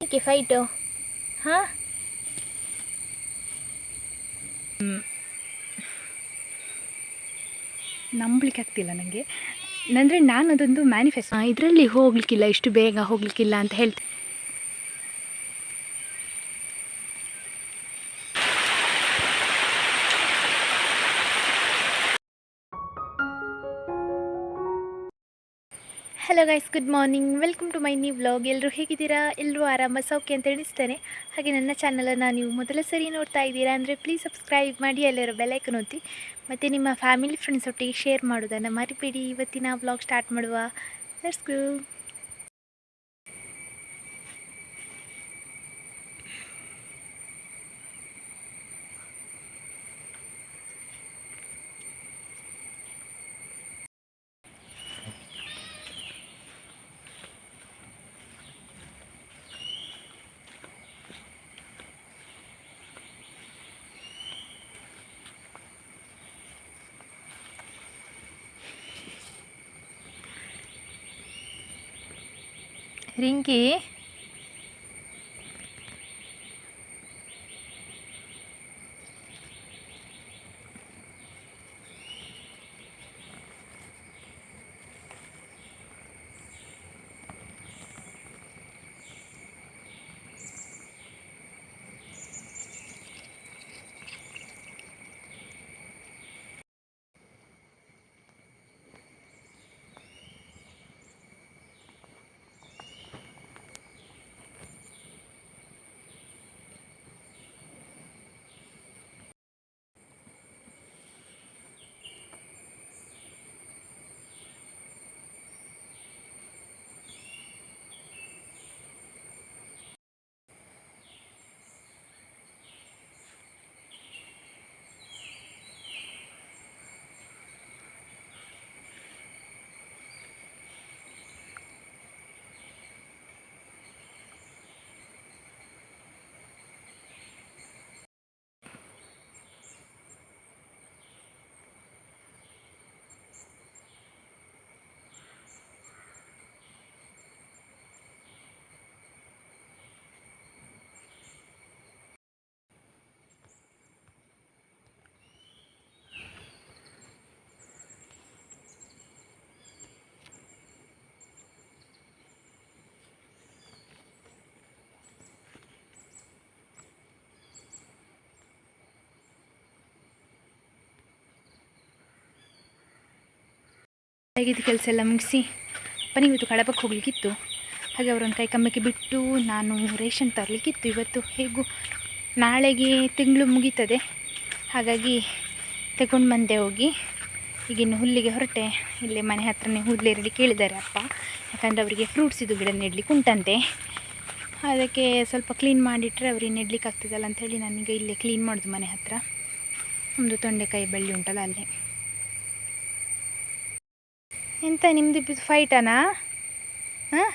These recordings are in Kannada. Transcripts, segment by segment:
ಓಕೆ ಫೈಟು ಹಾಂ? ನಂಬಲಿಕ್ಕೆ ಆಗ್ತಿಲ್ಲ ನನಗೆ ಅಂದರೆ ನಾನು ಅದೊಂದು ಮ್ಯಾನಿಫೆಸ್ಟ್ ಇದರಲ್ಲಿ ಹೋಗ್ಲಿಕ್ಕಿಲ್ಲ ಇಷ್ಟು ಬೇಗ ಹೋಗ್ಲಿಕ್ಕಿಲ್ಲ ಅಂತ ಹೇಳ್ತೆ hello guys good morning welcome to my new vlog ಎಲ್ಲರೂ ಹೇಗಿದ್ದೀರಾ? ಎಲ್ಲರೂ ಆರಾಮ, ಸೌಖ್ಯ ಅಂತ ಎಣಿಸ್ತೇನೆ. ಹಾಗೆ ನನ್ನ ಚಾನಲನ್ನು ನೀವು ಮೊದಲ ಸರಿ ನೋಡ್ತಾ ಇದ್ದೀರಾ ಅಂದರೆ ಪ್ಲೀಸ್ ಸಬ್ಸ್ಕ್ರೈಬ್ ಮಾಡಿ ಅಲ್ಲಿರೋ ಬೆಲೈಕನ್ ಒತ್ತಿ. ಮತ್ತು ನಿಮ್ಮ ಫ್ಯಾಮಿಲಿ ಫ್ರೆಂಡ್ಸ್ ಒಟ್ಟಿಗೆ ಶೇರ್ ಮಾಡೋದನ್ನು ಮರಿಬೇಡಿ. ಇವತ್ತಿನ ವ್ಲಾಗ್ ಸ್ಟಾರ್ಟ್ ಮಾಡುವ. ಲೆಟ್ಸ್ ಗೋ ರಿಂಕಿ ಹೇಗಿದ್ದು ಕೆಲಸ ಎಲ್ಲ ಮುಗಿಸಿ ಅಪ್ಪನಿಗೆ ಇವತ್ತು ಕಡಪಕ್ಕೆ ಹೋಗ್ಲಿಕ್ಕಿತ್ತು. ಹಾಗೆ ಅವರೊಂದು ಕೈ ಕಮ್ಮಕ್ಕೆ ಬಿಟ್ಟು ನಾನು ರೇಷನ್ ತರಲಿಕ್ಕಿತ್ತು ಇವತ್ತು. ಹೇಗೂ? ನಾಳೆಗೆ ತಿಂಗಳು ಮುಗೀತದೆ. ಹಾಗಾಗಿ ತಗೊಂಡು ಬಂದೆ ಹೋಗಿ. ಈಗಿನ್ನು ಹುಲ್ಲಿಗೆ ಹೊರಟೆ. ಇಲ್ಲೇ ಮನೆ ಹತ್ರನೇ ಹುಲ್ಲೇರಲಿ ಕೇಳಿದ್ದಾರೆ ಅಪ್ಪ. ಯಾಕಂದರೆ ಅವರಿಗೆ ಫ್ರೂಟ್ಸ್ ಇದು ಗಿಡ ನೆಡ್ಲಿಕ್ಕೆ ಉಂಟಂತೆ. ಅದಕ್ಕೆ ಸ್ವಲ್ಪ ಕ್ಲೀನ್ ಮಾಡಿಟ್ರೆ ಅವ್ರಿಗೆ ನೆಡ್ಲಿಕ್ಕೆ ಆಗ್ತದಲ್ಲ ಅಂಥೇಳಿ ನನಗೆ ಇಲ್ಲೇ ಕ್ಲೀನ್ ಮಾಡೋದು ಮನೆ ಹತ್ರ. ಒಂದು ತೊಂಡೆಕಾಯಿ ಬಳ್ಳಿ ಉಂಟಲ್ಲ ಅಲ್ಲೇ. ಎಂತ ನಿಮ್ಮದು ಫೈಟನಾ ಹಾಂ?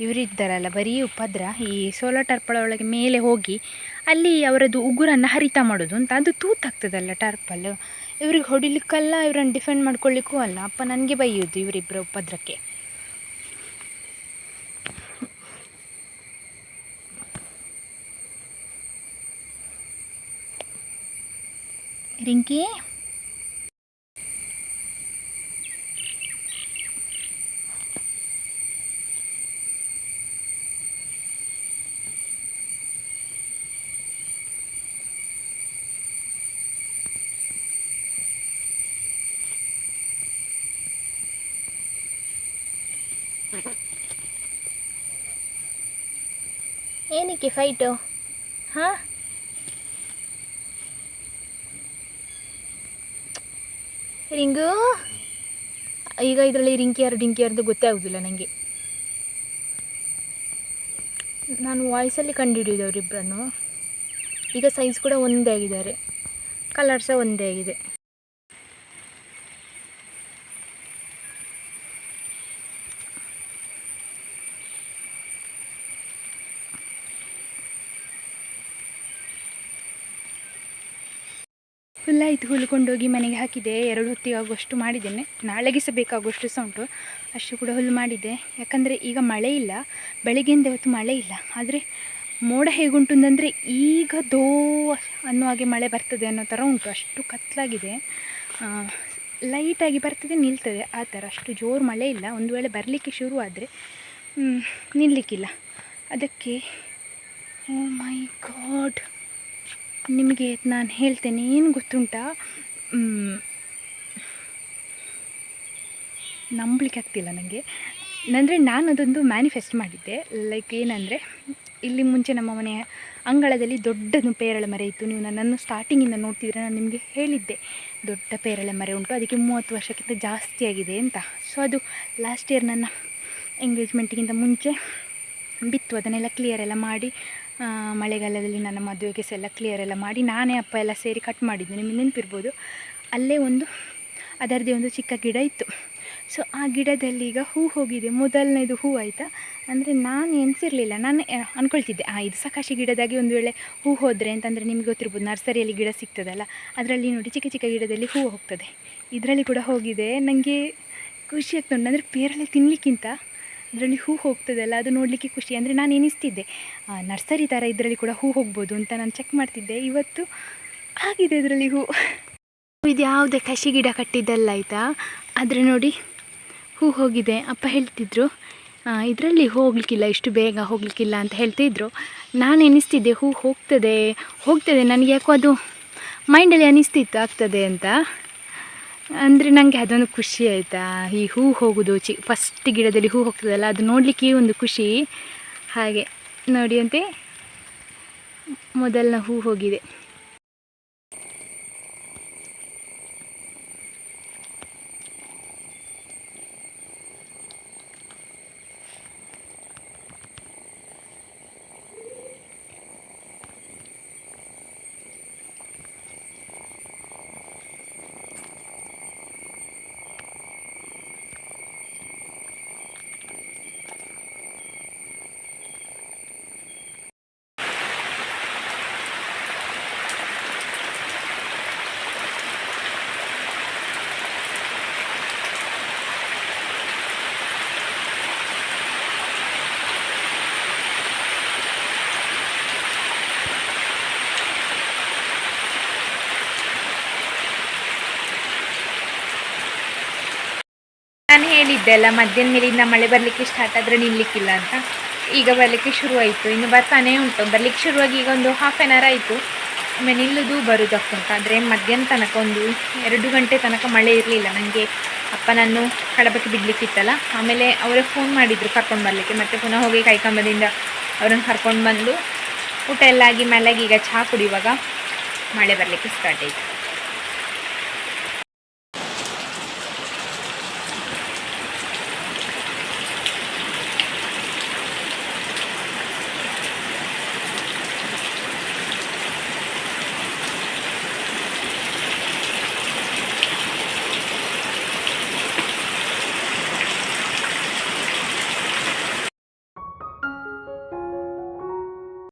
ಇವರಿದ್ದಾರಲ್ಲ, ಬರೀ ಉಪದ್ರ. ಈ ಸೋಲಾ ಟರ್ಪಲ್ ಒಳಗೆ ಮೇಲೆ ಹೋಗಿ ಅಲ್ಲಿ ಅವರದ್ದು ಉಗುರನ್ನು ಹರಿತ ಮಾಡೋದು ಅಂತ. ಅದು ತೂತಾಗ್ತದಲ್ಲ ಟರ್ಪಲ್. ಇವ್ರಿಗೆ ಹೊಡಿಲಿಕ್ಕಲ್ಲ, ಇವ್ರನ್ನ ಡಿಫೆಂಡ್ ಮಾಡ್ಕೊಳ್ಳಿಕ್ಕೂ ಅಲ್ಲ. ಅಪ್ಪ, ನನಗೆ ಬೈಯೋದು ಇವರಿಬ್ಬರ ಉಪದ್ರಕ್ಕೆ. ರಿಂಕಿ? ಏನಕ್ಕೆ ಫೈಟು ಹಾಂ? ರಿಂಗು? ಈಗ ಇದರಲ್ಲಿ ರಿಂಕಿ ಯಾರು ಡಿಂಕಿ ಯಾರು ಅಂತ ಗೊತ್ತೇ ಆಗೋದಿಲ್ಲ ನನಗೆ ನಾನು ವಾಯ್ಸಲ್ಲಿ ಕಂಡುಹಿಡಿಯೋದು ಅವರಿಬ್ಬರನ್ನು ಈಗ ಸೈಜ್ ಕೂಡ ಒಂದೇ ಆಗಿದ್ದಾರೆ. ಕಲರ್ ಸಹ ಒಂದೇ ಆಗಿದೆ. ಹುಲ್ಲಾಯಿತು ಹುಲ್ಕೊಂಡೋಗಿ ಮನೆಗೆ ಹಾಕಿದೆ. ಎರಡು ಹೊತ್ತಿಗೆ ಆಗುವಷ್ಟು ಮಾಡಿದ್ದೇನೆ. ನಾಳೆಗೆ ಸಹ ಬೇಕಾಗುವಷ್ಟು ಸಹ ಉಂಟು. ಅಷ್ಟು ಕೂಡ ಹುಲ್ಲು ಮಾಡಿದ್ದೆ. ಯಾಕಂದರೆ ಈಗ ಮಳೆ ಇಲ್ಲ. ಬೆಳಗ್ಗೆಯಿಂದ ಇವತ್ತು ಮಳೆ ಇಲ್ಲ. ಆದರೆ ಮೋಡ ಹೇಗುಂಟು ಅಂದರೆ ಈಗ ದೋ ಅನ್ನೋ ಹಾಗೆ ಮಳೆ ಬರ್ತದೆ ಅನ್ನೋ ಥರ ಉಂಟು. ಅಷ್ಟು ಕತ್ತಲಾಗಿದೆ ಲೈಟಾಗಿ ಬರ್ತದೆ, ನಿಲ್ತದೆ. ಆ ಥರ ಅಷ್ಟು ಜೋರು ಮಳೆ ಇಲ್ಲ. ಒಂದು ವೇಳೆ ಬರಲಿಕ್ಕೆ ಶುರು ಆದರೆ ನಿಲ್ಲಲಿಕ್ಕಿಲ್ಲ ಅದಕ್ಕೆ ಓ ಮೈ ಗಾಡ್ ನಿಮಗೆ ನಾನು ಹೇಳ್ತೇನೆ, ಏನು ಗೊತ್ತುಂಟಾ? ನಂಬಲಿಕ್ಕೆ ಆಗ್ತಿಲ್ಲ ನನಗೆ ಅಂದರೆ ನಾನು ಅದೊಂದು ಮ್ಯಾನಿಫೆಸ್ಟ್ ಮಾಡಿದ್ದೆ. ಲೈಕ್ ಏನಂದರೆ, ಇಲ್ಲಿ ಮುಂಚೆ ನಮ್ಮ ಮನೆಯ ಅಂಗಳದಲ್ಲಿ ದೊಡ್ಡದು ಪೇರಳೆ ಮರ ಇತ್ತು. ನೀವು ನನ್ನನ್ನು ಸ್ಟಾರ್ಟಿಂಗಿಂದ ನೋಡ್ತಿದ್ರೆ ನಾನು ನಿಮಗೆ ಹೇಳಿದ್ದೆ, ದೊಡ್ಡ ಪೇರಳೆ ಮರ ಉಂಟು, ಅದಕ್ಕೆ ಮೂವತ್ತು ವರ್ಷಕ್ಕಿಂತ ಜಾಸ್ತಿ ಆಗಿದೆ ಅಂತ. ಸೊ ಅದು ಲಾಸ್ಟ್ ಇಯರ್ ನನ್ನ ಎಂಗೇಜ್ಮೆಂಟಿಗಿಂತ ಮುಂಚೆ ಬಿತ್ತು, ಅದನ್ನೆಲ್ಲ ಕ್ಲಿಯರ್ ಎಲ್ಲ ಮಾಡಿ ಮಳೆಗಾಲದಲ್ಲಿ ನನ್ನ ಮದುವೆಗೆ ಸಹ ಎಲ್ಲ ಕ್ಲಿಯರ್ ಎಲ್ಲ ಮಾಡಿ, ನಾನೇ ಅಪ್ಪ ಎಲ್ಲ ಸೇರಿ ಕಟ್ ಮಾಡಿದ್ದು, ನಿಮಗೆ ನೆನಪಿರ್ಬೋದು. ಅಲ್ಲೇ ಒಂದು, ಅದರದ್ದೇ ಒಂದು ಚಿಕ್ಕ ಗಿಡ ಇತ್ತು. ಸೊ ಆ ಗಿಡದಲ್ಲಿ ಈಗ ಹೂ ಹೋಗಿದೆ, ಮೊದಲನೇದು ಹೂ ಆಯಿತಾ? ಅಂದರೆ ನಾನು ಎನಿಸಿರಲಿಲ್ಲ ನಾನು ಅಂದ್ಕೊಳ್ತಿದ್ದೆ ಆ, ಇದು ಸಕಾಶಿ ಗಿಡದಾಗಿ ಒಂದು ವೇಳೆ ಹೂ ಹೋದರೆ ಅಂತಂದರೆ ನಿಮಗೆ ಗೊತ್ತಿರ್ಬೋದು, ನರ್ಸರಿಯಲ್ಲಿ ಗಿಡ ಸಿಗ್ತದಲ್ಲ, ಅದರಲ್ಲಿ ನೋಡಿ ಚಿಕ್ಕ ಚಿಕ್ಕ ಗಿಡದಲ್ಲಿ ಹೂ ಹೋಗ್ತದೆ. ಇದರಲ್ಲಿ ಕೂಡ ಹೋಗಿದೆ ನನಗೆ ಖುಷಿ ಆಗ್ತದೆ ಅಂದರೆ ಪೇರಲೆ ತಿನ್ನಲಿಕ್ಕಿಂತ ಅದರಲ್ಲಿ ಹೂ ಹೋಗ್ತದಲ್ಲ, ಅದು ನೋಡಲಿಕ್ಕೆ ಖುಷಿ. ಅಂದರೆ ನಾನು ಎನಿಸ್ತಿದ್ದೆ ನರ್ಸರಿ ಥರ ಇದರಲ್ಲಿ ಕೂಡ ಹೂ ಹೋಗ್ಬೋದು ಅಂತ ನಾನು ಚೆಕ್ ಮಾಡ್ತಿದ್ದೆ. ಇವತ್ತು ಆಗಿದೆ ಇದರಲ್ಲಿ ಹೂ. ಇದು ಯಾವುದೇ ಕಸಿ ಗಿಡ ಕಟ್ಟಿದ್ದಲ್ಲ ಆಯಿತಾ? ಆದರೆ ನೋಡಿ, ಹೂ ಹೋಗಿದೆ. ಅಪ್ಪ ಹೇಳ್ತಿದ್ರು ಇದರಲ್ಲಿ ಹೋಗ್ಲಿಕ್ಕಿಲ್ಲ, ಇಷ್ಟು ಬೇಗ ಹೋಗ್ಲಿಕ್ಕಿಲ್ಲ ಅಂತ ಹೇಳ್ತಿದ್ರು. ನಾನು ಎನಿಸ್ತಿದ್ದೆ ಹೂ ಹೋಗ್ತದೆ ಹೋಗ್ತದೆ. ನನಗೆ ಯಾಕೋ ಅದು ಮೈಂಡಲ್ಲಿ ಅನಿಸ್ತಿತ್ತು, ಆಗ್ತದೆ ಅಂತ. ಅಂದರೆ ನನಗೆ ಅದೊಂದು ಖುಷಿ ಆಯಿತಾ? ಈ ಹೂ ಹೋಗೋದು, ಚಿ ಫಸ್ಟ್ ಗಿಡದಲ್ಲಿ ಹೂ ಹೋಗ್ತದಲ್ಲ, ಅದು ನೋಡಲಿಕ್ಕೆ ಒಂದು ಖುಷಿ. ಹಾಗೆ, ನೋಡಿ ಅಂತೆ. ಮೊದಲನ ಹೂ ಹೋಗಿದೆ ನಾನು ಹೇಳಿದ್ದೆ ಅಲ್ಲ, ಮಧ್ಯಾಹ್ನ ಮೇಲಿಂದ ಮಳೆ ಬರಲಿಕ್ಕೆ ಸ್ಟಾರ್ಟ್ ಆದರೆ ನಿಲ್ಲಕ್ಕಿಲ್ಲ ಅಂತ. ಈಗ ಬರಲಿಕ್ಕೆ ಶುರುವಾಯಿತು. ಇನ್ನು ಬರ್ತಾನೆ ಉಂಟು. ಬರಲಿಕ್ಕೆ ಶುರುವಾಗಿ ಈಗ ಒಂದು ಹಾಫ್ ಆನ್ ಅವರ್ ಆಯಿತು. ಆಮೇಲೆ ನಿಲ್ಲುದು ಬರೋದಕ್ಕೆ ಉಂಟು ಆದರೆ ಮಧ್ಯಾಹ್ನ ತನಕ ಒಂದು ಎರಡು ಗಂಟೆ ತನಕ ಮಳೆ ಇರಲಿಲ್ಲ. ನನಗೆ ಅಪ್ಪ ನಾನು ಕಡಬಕ್ಕೆ ಬಿಡ್ಲಿಕ್ಕಿತ್ತಲ್ಲ. ಆಮೇಲೆ ಅವರೇ ಫೋನ್ ಮಾಡಿದರು ಕರ್ಕೊಂಡು ಬರಲಿಕ್ಕೆ. ಮತ್ತೆ ಪುನಃ ಹೋಗಿ ಕೈಕಂಬದಿಂದ ಅವರನ್ನು ಕರ್ಕೊಂಡು ಬಂದು ಊಟ ಎಲ್ಲ ಆಗಿ ಮಲಗಿ ಈಗ ಚಹಾ ಕುಡಿಯುವಾಗ ಮಳೆ ಬರಲಿಕ್ಕೆ ಸ್ಟಾರ್ಟ್ ಆಯಿತು.